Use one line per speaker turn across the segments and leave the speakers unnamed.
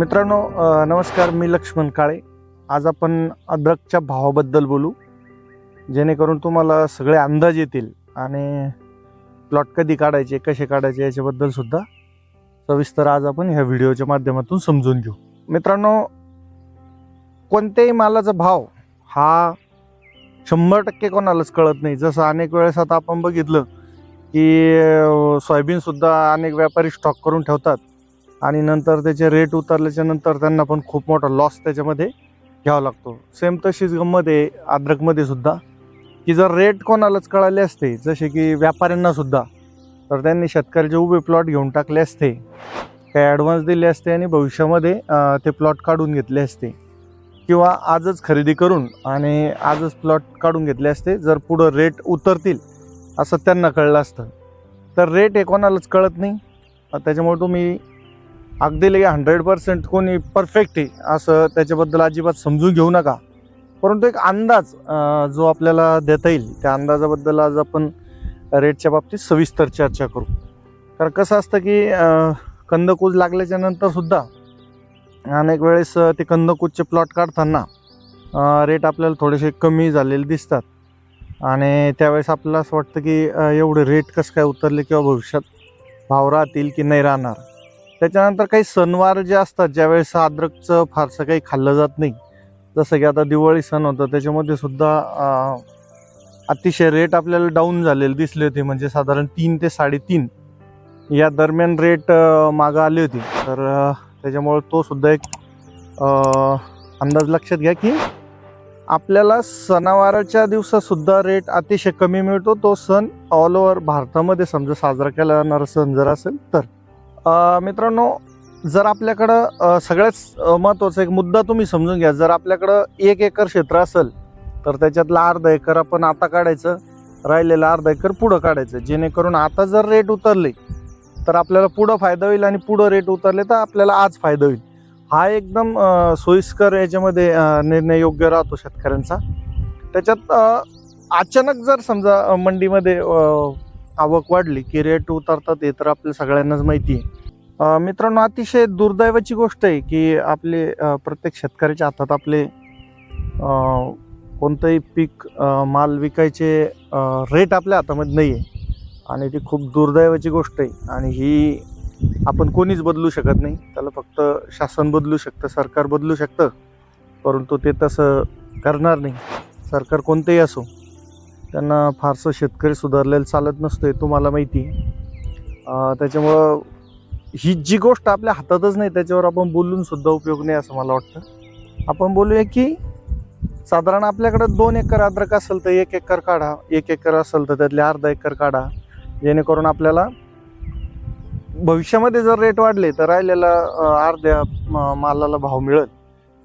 मित्रांनो नमस्कार मी लक्ष्मण काळे. आज आपण अद्रकच्या भावाबद्दल बोलू जेणेकरून तुम्हाला सगळे अंदाज येतील आणि प्लॉट कधी काढायचे कसे काढायचे याच्याबद्दल सुद्धा सविस्तर आज आपण ह्या व्हिडिओच्या माध्यमातून समजून घेऊ. मित्रांनो कोणत्याही मालाचा भाव हा शंभर टक्के कोणालाच कळत नाही. जसं अनेक वेळेस आता आपण बघितलं की सोयाबीनसुद्धा अनेक व्यापारी स्टॉक करून ठेवतात. आणि नंतर त्याचे रेट उतरल्याच्या नंतर त्यांना पण खूप मोठा लॉस त्याच्यामध्ये घ्यावा लागतो. सेम तशीच गंमत अद्रकमध्ये सुद्धा. की जर रेट कोणालाच कळाले असते जसे की व्यापाऱ्यांना सुद्धा तर त्यांनी शेतकऱ्याचे उभे प्लॉट घेऊन टाकले असते. काही ॲडव्हान्स दिले असते आणि भविष्यामध्ये ते प्लॉट काढून घेतले असते. किंवा आजच खरेदी करून आणि आजच प्लॉट काढून घेतले असते जर पुढं रेट उतरतील असं त्यांना कळलं असतं. तर रेट हे कोणालाच कळत नाही. त्याच्यामुळे तुम्ही अगदी लगे हंड्रेड पर्सेंट कोणी परफेक्ट आहे. असं त्याच्याबद्दल अजिबात समजून घेऊ नका. परंतु एक अंदाज जो आपल्याला देता येईल त्या अंदाजाबद्दल आज आपण रेटच्या बाबतीत सविस्तर चर्चा करू. कारण कसं असतं की कंदकूज लागल्याच्या नंतरसुद्धा अनेक वेळेस ते कंदकूजचे प्लॉट काढताना रेट आपल्याला थोडेसे कमी झालेले दिसतात. आणि त्यावेळेस आपल्याला असं वाटतं की एवढे रेट कसं काय उतरले किंवा भविष्यात भाव राहतील की नाही राहणार. त्याच्यानंतर काही सणवार जे असतात ज्यावेळेस अद्रकचं फारसं काही खाल्लं जात नाही जसं की आता दिवाळी सण होतं त्याच्यामध्ये सुद्धा अतिशय रेट आपल्याला डाऊन झालेले दिसले होते. म्हणजे साधारण तीन ते साडेतीन या दरम्यान रेट मागं आली होती. तर त्याच्यामुळे तो सुद्धा एक अंदाज लक्षात घ्या की आपल्याला सणावाराच्या दिवसातसुद्धा रेट अतिशय कमी मिळतो. तो सण ऑल ओव्हर भारतामध्ये समजा साजरा केला जाणारा सण जर असेल तर. मित्रांनो जर आपल्याकडं सगळ्याच सगळ्यात महत्त्वाचा एक मुद्दा तुम्ही समजून घ्या. जर आपल्याकडं एक एकर क्षेत्र असेल तर त्याच्यातला अर्धा एकर आपण आता काढायचं राहिलेलं अर्धा एकर पुढं काढायचं. जेणेकरून आता जर रेट उतरले तर आपल्याला पुढं फायदा होईल आणि पुढं रेट उतरले तर आपल्याला आज फायदा होईल. हा एकदम सोयीस्कर याच्यामध्ये निर्णय योग्य राहतो शेतकऱ्यांचा. त्याच्यात अचानक जर समजा मंडीमध्ये आवक वाढली की रेट उतरतात हे तर आपल्या सगळ्यांनाच माहिती आहे. मित्रांनो अतिशय दुर्दैवाची गोष्ट आहे की आपले प्रत्येक शेतकऱ्याच्या हातात आपले कोणतंही पीक माल विकायचे रेट आपल्या हातामध्ये नाही आहे आणि ती खूप दुर्दैवाची गोष्ट आहे. आणि ही आपण कोणीच बदलू शकत नाही. त्याला फक्त शासन बदलू शकतं सरकार बदलू शकतं. परंतु ते तसं करणार नाही. सरकार कोणतेही असो त्यांना फारसं शेतकरी सुधारलेलं चालत नसतं आहे तुम्हाला माहिती आहे. त्याच्यामुळं ही जी गोष्ट आपल्या हातातच नाही त्याच्यावर आपण बोलून सुद्धा उपयोग नाही असं मला वाटतं. आपण बोलूया की साधारण आपल्याकडे दोन एकर अद्रक असेल तर एक एकर काढा एक एकर असेल तर त्यातले अर्धा एकर काढा. जेणेकरून आपल्याला भविष्यामध्ये जर रेट वाढले तर राहिलेला अर्ध्या मालाला भाव मिळेल.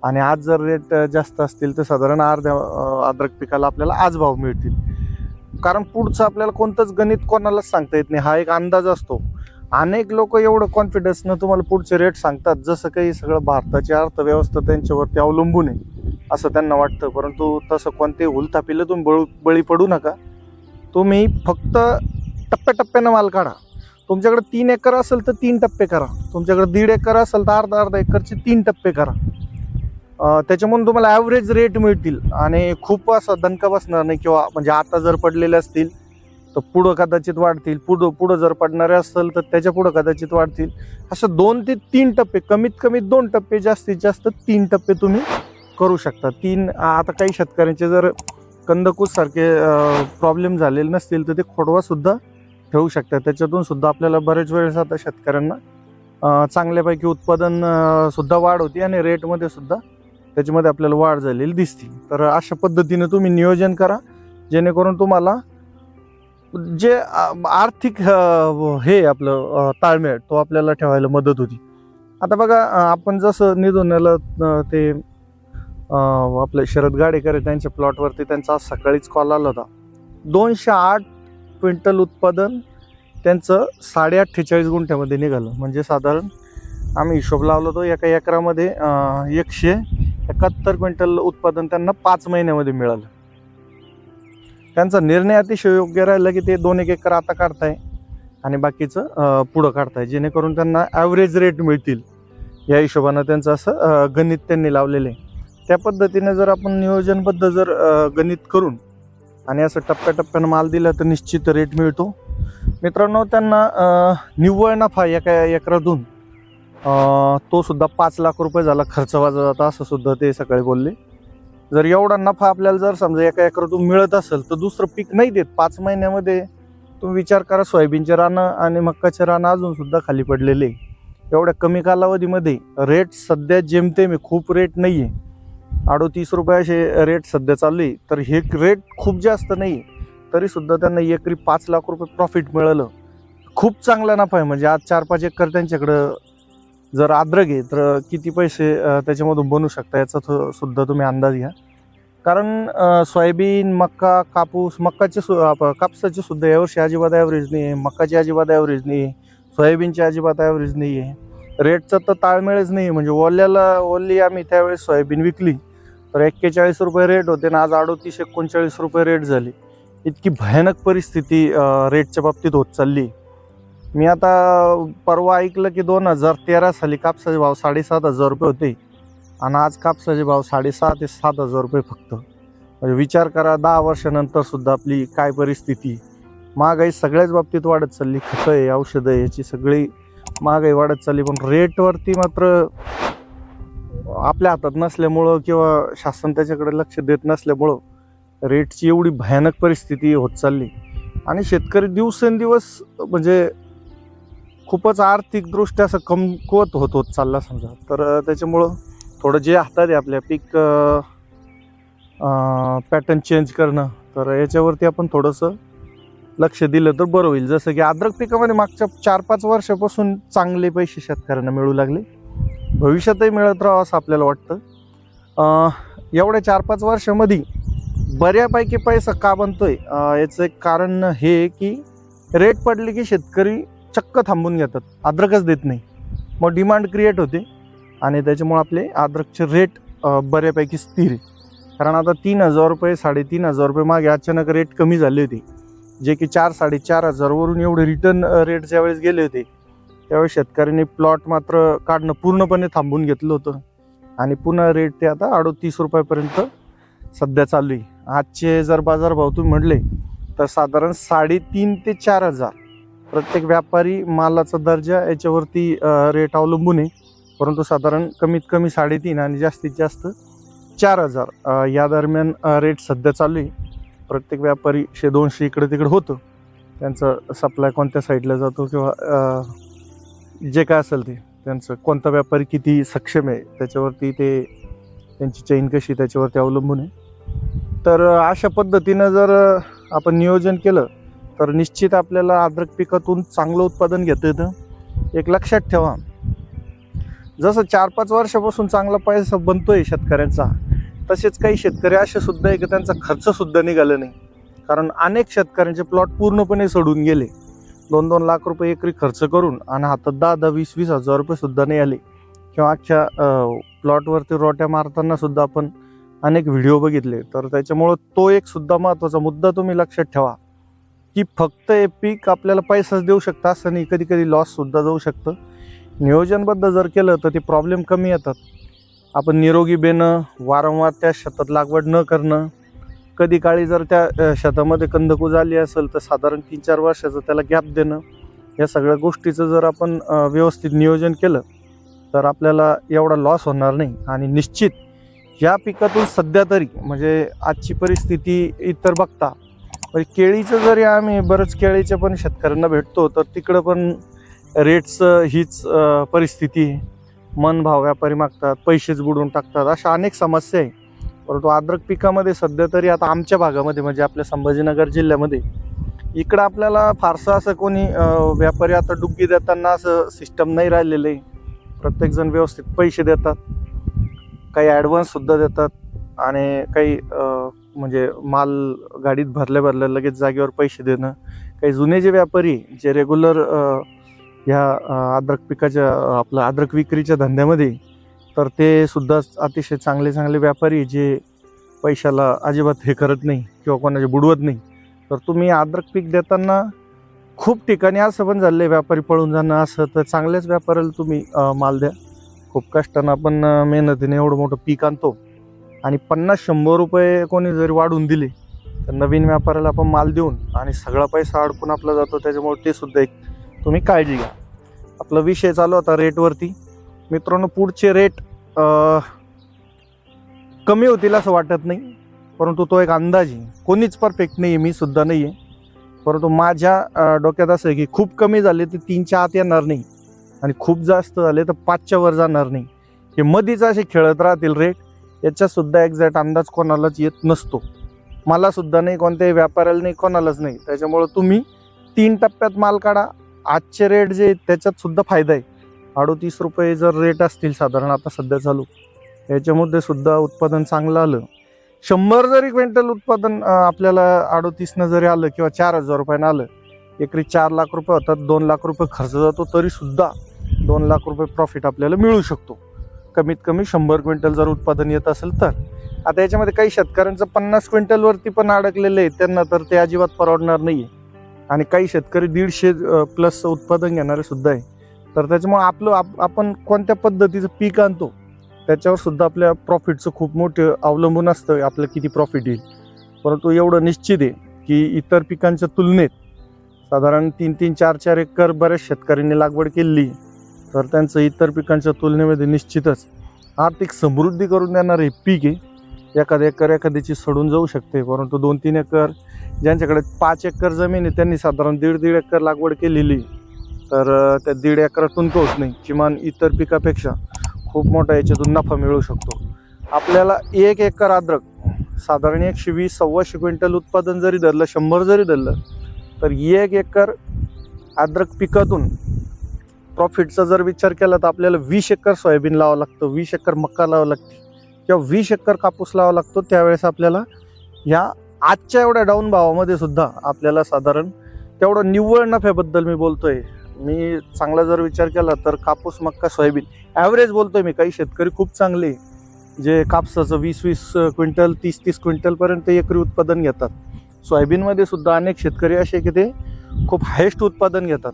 आणि आज जर रेट जास्त असतील तर साधारण अर्ध्या अद्रक पिकाला आपल्याला आज भाव मिळतील. कारण पुढचं आपल्याला कोणतंच गणित कोणालाच सांगता येत नाही. हा एक अंदाज असतो. अनेक लोक एवढं कॉन्फिडन्सनं तुम्हाला पुढचे रेट सांगतात जसं काही सगळं भारताची अर्थव्यवस्था त्यांच्यावरती अवलंबून आहे असं त्यांना वाटतं. परंतु तसं कोणते उलथापिलं तुम्ही बळू बळी पडू नका. तुम्ही फक्त टप्प्याटप्प्यानं माल काढा. तुमच्याकडे तीन एकर असेल तर तीन टप्पे करा. तुमच्याकडे दीड एकर असेल तर अर्धा अर्धा एकरचे तीन टप्पे करा. त्याच्यामधून तुम्हाला ॲव्हरेज रेट मिळतील. आणि खूप असा दणका बसणार नाही किंवा म्हणजे आता जर पडलेले असतील तर पुढं कदाचित वाढतील पुढं पुढं जर पडणारे असेल तर त्याच्या पुढं कदाचित वाढतील. असं दोन ते तीन टप्पे कमीत कमी दोन टप्पे जास्तीत जास्त तीन टप्पे तुम्ही करू शकता. तीन आता काही शेतकऱ्यांचे जर कंदकूस सारखे प्रॉब्लेम झालेले नसतील तर ते खोडवासुद्धा ठेवू शकतात त्याच्यातून सुद्धा आपल्याला बरेच वेळेस आता शेतकऱ्यांना चांगल्यापैकी उत्पादन सुद्धा वाढ होती आणि रेटमध्ये सुद्धा त्याच्यामध्ये आपल्याला वाढ झालेली दिसते. तर अशा पद्धतीने तुम्ही नियोजन करा जेणेकरून तुम्हाला जे आर्थिक हे आपलं ताळमेळ तो आपल्याला ठेवायला मदत होती. आता बघा आपण जसं निधोन्याला ते आपले शरद गाडेकर त्यांच्या प्लॉटवरती त्यांचा आज सकाळीच कॉल आला होता. दोनशे आठ क्विंटल उत्पादन त्यांचं साडे अठ्ठेचाळीस गुंठ्यामध्ये निघालं. म्हणजे साधारण आम्ही हिशोब लावला होतो एका एकरामध्ये एकशे एकाहत्तर क्विंटल उत्पादन त्यांना पाच महिन्यामध्ये मिळालं. त्यांचा निर्णय अतिशय योग्य राहिला की ते दोन एक एकर आता काढताय आणि बाकीचं पुढं काढताय. जेणेकरून त्यांना ॲव्हरेज रेट मिळतील. या हिशोबानं त्यांचं असं गणित त्यांनी लावलेलं आहे. त्या पद्धतीने जर आपण नियोजनबद्ध जर गणित करून आणि असं टप्प्याटप्प्यानं माल दिला तर निश्चित रेट मिळतो. मित्रांनो त्यांना निव्वळ नफा एका एकरातून तो सुद्धा पाच लाख रुपये झाला. खर्च वाजा जाता असं सुद्धा ते सकाळी बोलले. जर एवढा नफा आपल्याला जर समजा एका एकरातून मिळत असेल तर दुसरं पीक नाही देत. पाच महिन्यामध्ये तुम्ही विचार करा सोयाबीनचे रानं आणि मक्काचे रानं अजून सुद्धा खाली पडलेले आहे. एवढ्या कमी कालावधीमध्ये रेट सध्या जेमतेम आहे खूप रेट नाही आहे. अडोतीस रुपये असे रेट सध्या चालू आहे. तर हे रेट खूप जास्त नाही तरी सुद्धा त्यांना एकरी पाच लाख रुपये प्रॉफिट मिळालं. खूप चांगला नफा आहे. म्हणजे आज चार पाच एकर त्यांच्याकडं जर आद्र घे तर किती पैसे त्याच्यामधून बनू शकता? याचा थो- सुद्धा तुम्ही अंदाज घ्या. कारण सोयाबीन मक्का कापूस मक्काचे सु कापसाची कापसाचे सुद्धा यावर्षी अजिबात ॲव्हरेज नाही आहे मक्काची अजिबात ॲव्हरेज नाही आहे सोयाबीनची अजिबात ॲव्हरेज नाही आहे रेटचा तर ताळमेळच नाही म्हणजे ओल्याला ओली आम्ही त्यावेळेस सोयाबीन विकली तर एक्केचाळीस रुपये रेट होते ना आज अडोतीस एकोणचाळीस रुपये रेट झाली. इतकी भयानक परिस्थिती रेटच्या बाबतीत होत चालली मी आता परवा ऐकलं की दोन हजार तेरा साली कापसाचे भाव साडेसात हजार रुपये होते. आणि आज कापसाचे भाव साडेसहा ते सात हजार रुपये फक्त. म्हणजे विचार करा दहा वर्षानंतर सुद्धा आपली काय परिस्थिती. महागाई सगळ्याच बाबतीत वाढत चालली. खतं आहे औषधं आहे याची सगळी महागाई वाढत चालली. पण रेटवरती मात्र आपल्या हातात नसल्यामुळं किंवा शासन त्याच्याकडे लक्ष देत नसल्यामुळं रेटची एवढी भयानक परिस्थिती होत चालली. आणि शेतकरी दिवसेंदिवस म्हणजे खूपच आर्थिकदृष्ट्या असं कमकुवत होत होत चालला समजा. तर त्याच्यामुळं थोडं जे हातात आहे आपल्या पीक पॅटर्न चेंज करणं तर याच्यावरती आपण थोडंसं लक्ष दिलं तर बरं होईल. जसं की अद्रक पिकामध्ये मागच्या चार पाच वर्षापासून चांगले पैसे शेतकऱ्यांना मिळू लागले. भविष्यातही मिळत राहावं असं आपल्याला वाटतं. एवढ्या चार पाच वर्षामध्ये बऱ्यापैकी पैसा का बनतोय? याचं एक कारण हे की रेट पडले की शेतकरी चक्क थांबून घेतात. अद्रकच देत नाही. मग डिमांड क्रिएट होते. आणि त्याच्यामुळे आपले अद्रकचे रेट बऱ्यापैकी स्थिर आहे. कारण आता तीन हजार रुपये साडेतीन हजार रुपये मागे अचानक रेट कमी झाले होते. जे की चार साडेचार हजारवरून एवढे रिटर्न रेट ज्यावेळेस गेले होते त्यावेळेस शेतकऱ्यांनी प्लॉट मात्र काढणं पूर्णपणे थांबून घेतलं होतं. आणि पुन्हा रेट ते आता अडोतीस रुपयापर्यंत सध्या चालू आहे. आजचे जर बाजारभाव तुम्ही म्हटले तर साधारण साडेतीन ते चार हजार प्रत्येक व्यापारी मालाचा दर्जा याच्यावरती रेट अवलंबून आहे. परंतु साधारण कमीत कमी साडेतीन आणि जास्तीत जास्त चार हजार या दरम्यान रेट सध्या चालू आहे. प्रत्येक व्यापारी शे दोनशे इकडे तिकडे होतं. त्यांचं सप्लाय कोणत्या साईडला जातो किंवा जे काय असेल ते. त्यांचं कोणता व्यापारी किती सक्षम आहे त्याच्यावरती ते त्यांची चैन कशी त्याच्यावरती अवलंबून आहे. तर अशा पद्धतीनं जर आपण नियोजन केलं तर निश्चित आपल्याला अद्रक पिकातून चांगलं उत्पादन घेता येतं. एक लक्षात ठेवा. जसं चार पाच वर्षापासून चांगला पैसा बनतोय शेतकऱ्यांचा तसेच काही शेतकरी असे सुद्धा आहे की त्यांचा खर्च सुद्धा निघाला नाही. कारण अनेक शेतकऱ्यांचे प्लॉट पूर्णपणे सोडून गेले. दोन दोन लाख रुपये एकरी खर्च करून आणि हातात दहा दहा वीस वीस हजार रुपये सुद्धा नाही आले. किंवा अख्ख्या प्लॉटवरती रोट्या मारताना सुद्धा आपण अनेक व्हिडिओ बघितले. तर त्याच्यामुळं तो एक सुद्धा महत्त्वाचा मुद्दा तुम्ही लक्षात ठेवा. की फक्त हे पीक आपल्याला पैसाच देऊ शकतं असं नाही. कधी कधी लॉससुद्धा जाऊ शकतं. नियोजनबद्ध जर केलं तर ते प्रॉब्लेम कमी येतात. आपण निरोगी बेणं वारंवार त्या शेतात लागवड न करणं. कधी काळी जर त्या शेतामध्ये कंदकूज आली असेल तर साधारण तीन चार वर्षाचं त्याला गॅप देणं. या सगळ्या गोष्टीचं जर आपण व्यवस्थित नियोजन केलं तर आपल्याला एवढा लॉस होणार नाही. आणि निश्चित या पिकातून सध्या तरी म्हणजे आजची परिस्थिती इतर बघता म्हणजे केळीचं जरी आम्ही बरंच केळीच्या पण शेतकऱ्यांना भेटतो तर तिकडं पण रेट्सचं हीच परिस्थिती मनभाव मन भाव व्यापारी मागतात पैसेच बुडवून टाकतात अशा अनेक समस्या आहे. परंतु अद्रक पिकामध्ये सध्या तरी आता आमच्या भागामध्ये म्हणजे आपल्या संभाजीनगर जिल्ह्यामध्ये इकडं आपल्याला फारसं असं कोणी व्यापारी आता डुग्गी देताना असं सिस्टम नाही राहिलेलं आहे. प्रत्येकजण व्यवस्थित पैसे देतात. काही ॲडव्हान्ससुद्धा देतात. आणि काही म्हणजे माल गाडीत भरल्या भरल्या लगेच जागेवर पैसे देणं काही जुने जे व्यापारी जे रेग्युलर ह्या अद्रक पिकाच्या आपलं अद्रक विक्रीच्या धंद्यामध्ये तर ते सुद्धा अतिशय चांगले चांगले व्यापारी जे पैशाला अजिबात हे करत नाही किंवा कोणाचे बुडवत नाही. तर तुम्ही अद्रक पीक देताना खूप ठिकाणी असं पण झालं आहे व्यापारी पळून जाणं असं तर चांगल्याच व्यापाऱ्याला तुम्ही माल द्या. खूप कष्टानं आपण मेहनतीने एवढं मोठं पीक आणतो. आणि पन्नास शंभर रुपये कोणी जरी वाढवून दिले तर नवीन व्यापाऱ्याला आपण माल देऊन आणि सगळा पैसा अडकून आपला जातो त्याच्यामुळे ते सुद्धा एक तुम्ही काळजी घ्या. आपला विषय चालू होता रेटवरती. मित्रांनो पुढचे रेट कमी होतील असं वाटत नाही परंतु तो एक अंदाज आहे. कोणीच परफेक्ट नाही आहे मी सुद्धा नाही आहे परंतु माझ्या डोक्यात असं आहे की खूप कमी झाले तर तीनच्या आत येणार नाही. आणि खूप जास्त झाले तर पाचच्या वर जाणार नाही. हे मधीच असे खेळत राहतील रेट याच्यासुद्धा एक्झॅक्ट अंदाज कोणालाच येत नसतो. मला सुद्धा नाही कोणत्याही व्यापाऱ्याला नाही कोणालाच नाही. त्याच्यामुळं तुम्ही तीन टप्प्यात माल काढा. आजचे रेट जे त्याच्यात सुद्धा फायदा आहे. अडोतीस रुपये जर रेट असतील साधारण आता सध्या चालू. याच्यामध्ये सुद्धा उत्पादन चांगलं आलं. शंभर जरी क्विंटल उत्पादन आपल्याला अडोतीसनं जरी आलं किंवा चार हजार रुपयानं आलं एकरी चार लाख रुपये होतात दोन लाख रुपये खर्च जातो तरीसुद्धा दोन लाख रुपये प्रॉफिट आपल्याला मिळू शकतो. कमीत कमी शंभर क्विंटल जर उत्पादन येत असेल तर. आता याच्यामध्ये काही शेतकऱ्यांचं पन्नास क्विंटलवरती पण अडकलेलं आहे त्यांना तर ते अजिबात परवडणार नाही आहे आणि काही शेतकरी दीडशे प्लस उत्पादन घेणारे सुद्धा आहे तर त्याच्यामुळे आपलं आप आपण कोणत्या पद्धतीचं पीक आणतो त्याच्यावर सुद्धा आपल्या प्रॉफिटचं खूप मोठं अवलंबून असतं आपलं किती प्रॉफिट येईल. परंतु एवढं निश्चित आहे की इतर पिकांच्या तुलनेत साधारण तीन तीन चार चार एकर बऱ्याच शेतकऱ्यांनी लागवड केली तर त्यांचं इतर पिकांच्या तुलनेमध्ये निश्चितच आर्थिक समृद्धी करून देणारे हे पीक आहे. एखाद्या एकर एखाद्याची सडून जाऊ शकते परंतु दोन तीन एकर ज्यांच्याकडे पाच एकर जमीन आहे त्यांनी साधारण दीड दीड एकर लागवड केलेली तर त्या दीड एकरातून का होत नाही किमान इतर पिकापेक्षा खूप मोठा याच्यातून नफा मिळू शकतो. आपल्याला एक एकर अद्रक साधारण एकशे वीस सव्वाशे क्विंटल उत्पादन जरी धरलं शंभर जरी धरलं तर एक एकर अद्रक पिकातून प्रॉफिटचा जर विचार केला तर आपल्याला वीस एकर सोयाबीन लावावं लागतं वीस एकर मक्का लावावं लागते. किंवा वीस एकर कापूस लावावा लागतो त्यावेळेस आपल्याला ह्या आजच्या एवढ्या डाऊन भावामध्ये सुद्धा आपल्याला साधारण तेवढं निव्वळ नफ्याबद्दल मी बोलतोय. मी चांगला जर विचार केला तर कापूस मक्का सोयाबीन ॲव्हरेज बोलतोय मी. काही शेतकरी खूप चांगले जे कापसाचं वीस वीस क्विंटल तीस तीस क्विंटलपर्यंत एकरी उत्पादन घेतात. सोयाबीनमध्ये सुद्धा अनेक शेतकरी असे की ते खूप हायेस्ट उत्पादन घेतात.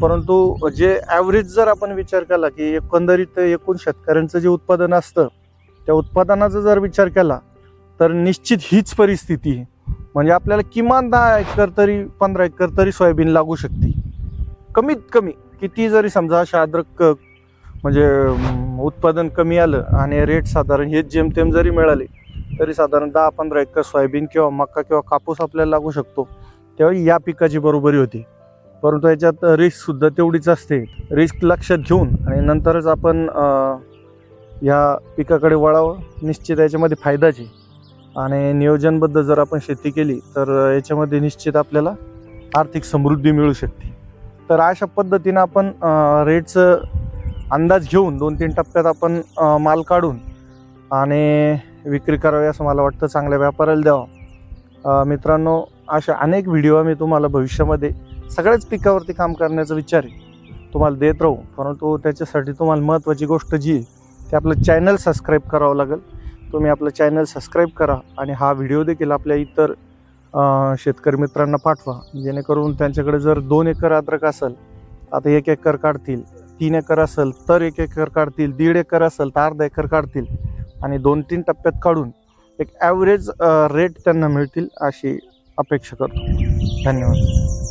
परंतु जे ॲव्हरेज जर आपण विचार केला की एकंदरीत एकूण शेतकऱ्यांचं जे उत्पादन असतं त्या उत्पादनाचा जर विचार केला तर निश्चित हीच परिस्थिती आहे. म्हणजे आपल्याला किमान दहा एकर तरी पंधरा एकर तरी सोयाबीन लागू शकते. कमीत कमी किती जरी समजा अशा अद्रक म्हणजे उत्पादन कमी आलं आणि रेट साधारण हेच जेमतेम जरी मिळाले तरी साधारण दहा पंधरा एकर सोयाबीन किंवा मका किंवा कापूस आपल्याला लागू शकतो. तेव्हा या पिकाची बरोबरी होती. परंतु याच्यात रिस्कसुद्धा तेवढीच असते. रिस्क लक्षात घेऊन आणि नंतरच आपण ह्या पिकाकडे वळावं. निश्चित याच्यामध्ये फायदाच आणि नियोजनबद्ध जर आपण शेती केली तर याच्यामध्ये निश्चित आपल्याला आर्थिक समृद्धी मिळू शकते. तर अशा पद्धतीनं आपण रेटचं अंदाज घेऊन दोन तीन टप्प्यात आपण माल काढून आणि विक्री करावी असं मला वाटतं. चांगल्या व्यापाऱ्याला द्यावं. मित्रांनो अशा अनेक व्हिडिओ मी तुम्हाला भविष्यामध्ये सगळ्याच पिकावरती काम करण्याचा विचार आहे. तुम्हाला देत राहू परंतु त्याच्यासाठी तुम्हाला महत्त्वाची गोष्ट जी आहे ते आपलं चॅनल सबस्क्राईब करावं लागेल. तुम्ही आपलं चॅनल सबस्क्राईब करा आणि हा व्हिडिओ देखील आपल्या इतर शेतकरी मित्रांना पाठवा. जेणेकरून त्यांच्याकडे जर दोन एकर अद्रक असेल आता एक एकर काढतील तीन एकर असेल तर एक एकर काढतील दीड एकर असेल तर अर्धा एकर काढतील आणि दोन तीन टप्प्यात काढून एक ॲव्हरेज रेट त्यांना मिळतील अशी अपेक्षा करतो. धन्यवाद.